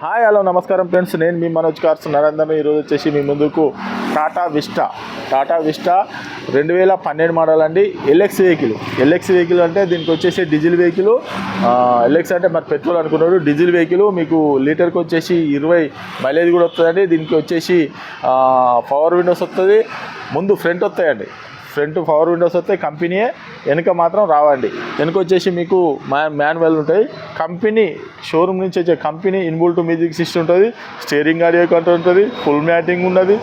Hi hello నమస్కారం friends. నేను మీ Manoj cars Narender. ఈరోజు వచ్చేసి మీ ముందుకు టాటా విస్టా. టాటా విస్టా రెండు వేల పన్నెండు మోడల్ అండి. LX vehicle. ఎల్ఎక్స్ వెహికల్ అంటే దీనికి వచ్చేసి డీజిల్ వెహికల్. ఎల్ఎక్స్ అంటే మరి పెట్రోల్ అనుకున్నారు. డీజిల్ వెహికల్ మీకు లీటర్కి వచ్చేసి ఇరవై మైలేజ్ కూడా వస్తుందండి. దీనికి వచ్చేసి పవర్ విండోస్ వస్తుంది. ముందు ఫ్రంట్ వస్తాయండి. ఫ్రంట్ పవర్ విండోస్ వస్తే కంపెనీయే వెనుక మాత్రం రావండి. వెనుక వచ్చేసి మీకు మ్యా మాన్యువల్ ఉంటాయి. కంపెనీ షోరూమ్ నుంచి వచ్చే company inbuilt music system ఉంటుంది స్టీరింగ్ ఆడియో కంట్రోల్ ఉంటుంది ఫుల్ మ్యాటింగ్ ఉన్నది.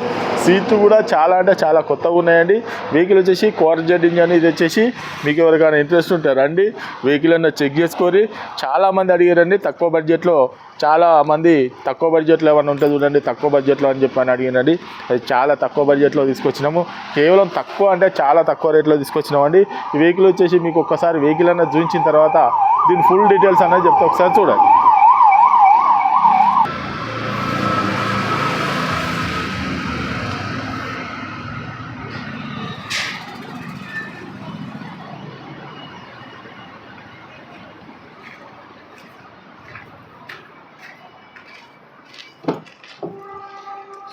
సీట్లు కూడా చాలా అంటే చాలా కొత్తగా ఉన్నాయండి. వెహికల్ వచ్చేసి క్వార్జెడ్ ఇంజన్ ఇది వచ్చేసి మీకు ఎవరికైనా ఇంట్రెస్ట్ ఉంటే రండి. వెహికల్ అన్న చెక్ చేసుకొని చాలామంది అడిగారండి తక్కువ బడ్జెట్లో చాలా మంది తక్కువ బడ్జెట్లో ఏమైనా ఉంటే చూడండి తక్కువ బడ్జెట్లో అని చెప్పి అని అడిగినండి. అది చాలా తక్కువ బడ్జెట్లో తీసుకొచ్చినాము. కేవలం తక్కువ అంటే చాలా తక్కువ రేట్లో తీసుకొచ్చినామండి. ఈ వెహికల్ వచ్చేసి మీకు ఒక్కసారి వెహికల్ అన్నది చూపించిన తర్వాత దీని ఫుల్ డీటెయిల్స్ అనేది చెప్తే ఒకసారి చూడండి.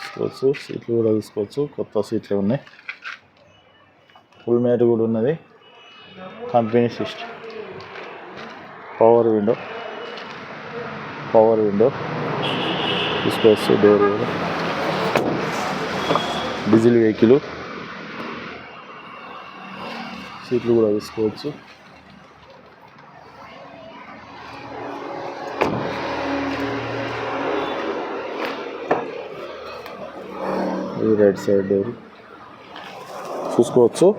తీసుకోవచ్చు సీట్లు కూడా తీసుకోవచ్చు. కొత్త సీట్లు ఉన్నాయి. ఫుల్ మ్యాట్ కూడా ఉన్నది. Company system power window power window తీసుకోవచ్చు డోర్ కూడా. డీజిల్ వెహికల్ సీట్లు కూడా తీసుకోవచ్చు. ఈ రైట్ సైడ్. డోర్ చూసుకోవచ్చు.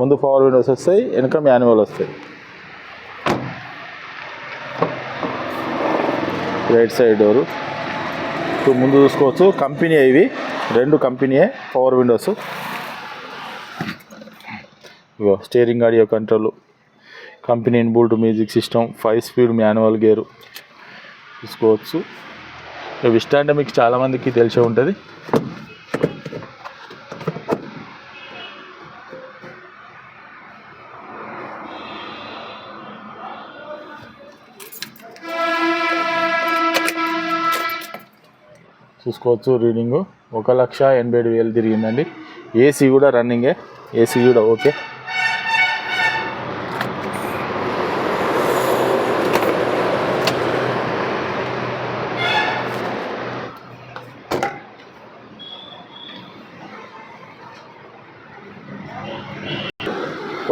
ముందు పవర్ విండోస్ వస్తాయి వెనక మాన్యువల్ వస్తాయి. Right side door. ఇప్పుడు ముందు చూసుకోవచ్చు కంపెనీ ఇవి. రెండు కంపెనీయే పవర్ విండోస్. ఇగో steering audio control. Company inbuilt music system five speed manual gear. చూసుకోవచ్చు. విస్టా అంటే మీకు చాలామందికి తెలిసే ఉంటుంది. చూసుకోవచ్చు రీడింగు. ఒక లక్ష ఎనభై ఏడు వేలు తిరిగిందండి. ఏసీ కూడా రన్నింగే. ఏసీ కూడా ఓకే.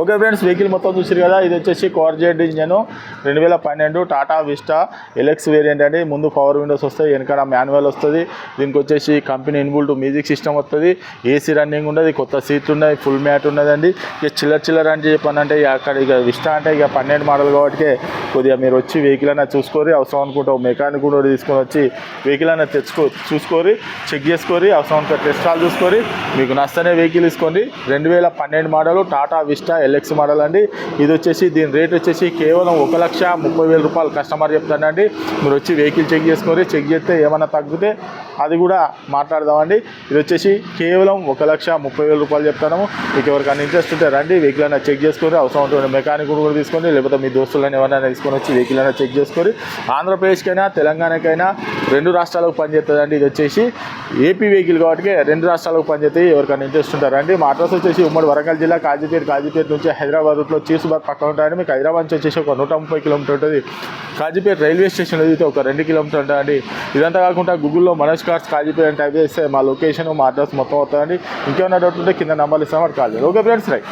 ఓకే ఫ్రెండ్స్ వెహికల్ మొత్తం చూసారు కదా ఇది వచ్చేసి కార్జెడ్ ఇంజన్ రెండు వేల పన్నెండు టాటా విస్టా ఎలెక్స్ వేరియంట్ అండి. ముందు పవర్ విండోస్ వస్తాయి వెనకాల మాన్యువల్ వస్తుంది. దీనికి వచ్చేసి company inbuilt music system వస్తుంది ఏసీ రన్నింగ్ ఉండదు కొత్త సీట్లు ఉన్నాయి ఫుల్ మ్యాట్ ఉన్నదండి. ఇక చిల్లర చిల్లర అని చెప్పానంటే ఇక అక్కడ ఇక విస్టా అంటే ఇక పన్నెండు మోడల్ కాబట్టి కొద్దిగా మీరు వచ్చి వెహికల్ అయినా చూసుకోరి అవసరం అనుకుంటే మెకానిక్ కూడా తీసుకొని వచ్చి వెహికల్ అయినా తెచ్చుకో చూసుకోరి చెక్ చేసుకోరి అవసరం అనుకుంటే టెస్ట్ కాల్ చూసుకొని మీకు నచ్చనే వెహికల్ తీసుకోండి. రెండు వేల పన్నెండు model Tata Vista LX model అండి. ఇది వచ్చేసి దీని రేట్ వచ్చేసి కేవలం ఒక లక్ష ముప్పై వేల రూపాయలు కస్టమర్ చెప్తానండి. మీరు వచ్చి వెహికల్ చెక్ చేసుకొని చెక్ చేస్తే ఏమైనా తగ్గితే అది కూడా మాట్లాడదామండి. ఇది వచ్చేసి కేవలం ఒక లక్ష ముప్పై వేల రూపాయలు చెప్తాను మీకు ఎవరికైనా ఇంట్రెస్ట్ ఉంటే రండి వెహికల్ అయినా చెక్ చేసుకొని అవసరం ఉంటుంది మెకానిక్ కూడా తీసుకొని లేకపోతే మీ దోస్తులను ఎవరైనా తీసుకొని వచ్చి వెహికల్ అయినా చెక్ చేసుకొని ఆంధ్రప్రదేశ్కైనా తెలంగాణకైనా రెండు రాష్ట్రాలకు పనిచేస్తుందండి ఇది వచ్చేసి ఏపీ వెహికల్ కాబట్టి రెండు రాష్ట్రాలకు పనిచేస్తాయి ఎవరికైనా ఇంట్రెస్ట్ ఉంటారండి మా అడ్రస్ వచ్చేసి ఉమ్మడి వరంగల్ జిల్లా కాజీపేట కాజీపేట నుంచి హైదరాబాద్ రూట్లో చీసుబాద్ పక్కన ఉంటాయండి. మీకు హైదరాబాద్ నుంచి వచ్చేసి ఒక నూట ముప్పై కిలోమీటర్ ఉంటుంది. కాజీపేట రైల్వే స్టేషన్ అయితే ఒక రెండు కిలోమీటర్ ఉంటాయండి. ఇదంతా కాకుండా గూగుల్లో మనస్ కార్డ్స్ కాజీపేట అని టైప్ చేస్తే మా లొకేషన్ మా అడ్రస్ మొత్తం అవుతుందండి ఇంకేమైనా డౌట్ ఉంటే కింద నెంబర్లు ఇస్తాం వాడు కాల్ చేయండి ఓకే ఫ్రెండ్స్ రైట్